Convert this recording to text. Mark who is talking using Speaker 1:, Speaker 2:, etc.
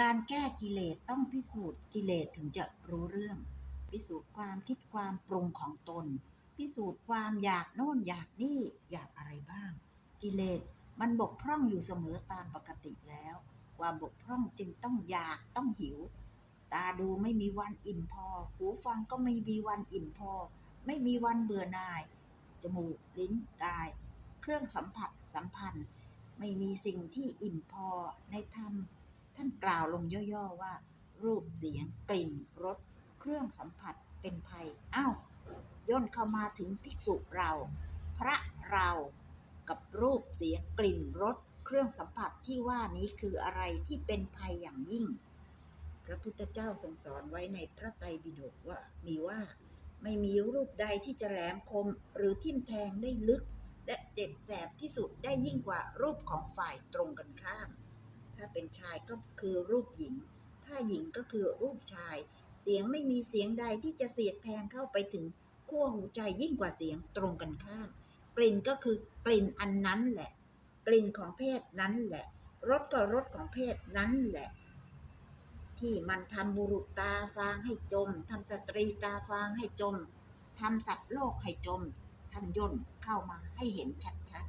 Speaker 1: การแก้กิเลสต้องพิสูจน์กิเลสถึงจะรู้เรื่อง พิสูจน์ความคิดความปรุงของตน พิสูจน์ความอยากโน่นอยากนี่อยากอะไรบ้าง กิเลสมันบกพร่องอยู่เสมอตามปกติแล้ว ความบกพร่องจึงต้องอยากต้องหิว ตาดูไม่มีวันอิ่มพอ หูฟังก็ไม่มีวันอิ่มพอ ไม่มีวันเบื่อหน่าย จมูกลิ้นกาย เครื่องสัมผัสสัมพันธ์ ไม่มีสิ่งที่อิ่มพอในธรรม ท่านกล่าวลงย่อๆว่า รูปเสียงกลิ่นรสเครื่องสัมผัสเป็นภัยอ้าวย่นเข้ามาถึงภิกษุเรา พระเรากับรูปเสียงกลิ่นรสเครื่องสัมผัสที่ว่านี้คืออะไรที่เป็นภัยอย่างยิ่ง พระพุทธเจ้าทรงสอนไว้ในพระไตรปิฎกว่ามีว่าไม่มีรูปใดที่จะแหลมคมหรือทิ่มแทงได้ลึก และเจ็บแสบที่สุดได้ยิ่งกว่ารูปของฝ่ายตรงกันข้าม ถ้าเป็นชายก็คือรูปหญิง ถ้าหญิงก็คือรูปชาย เสียงไม่มีเสียงใดที่จะเสียดแทงเข้าไปถึงขั้วหูใจยิ่งกว่าเสียงตรงกันข้าม กลิ่นก็คือกลิ่นอันนั้นแหละ กลิ่นของเพศนั้นแหละ รสก็รสของเพศนั้นแหละ ที่มันทำบุรุษตาฟางให้จม ทำสตรีตาฟางให้จม ทำสัตว์โลกให้จม ท่านย่นเข้ามาให้เห็นชัด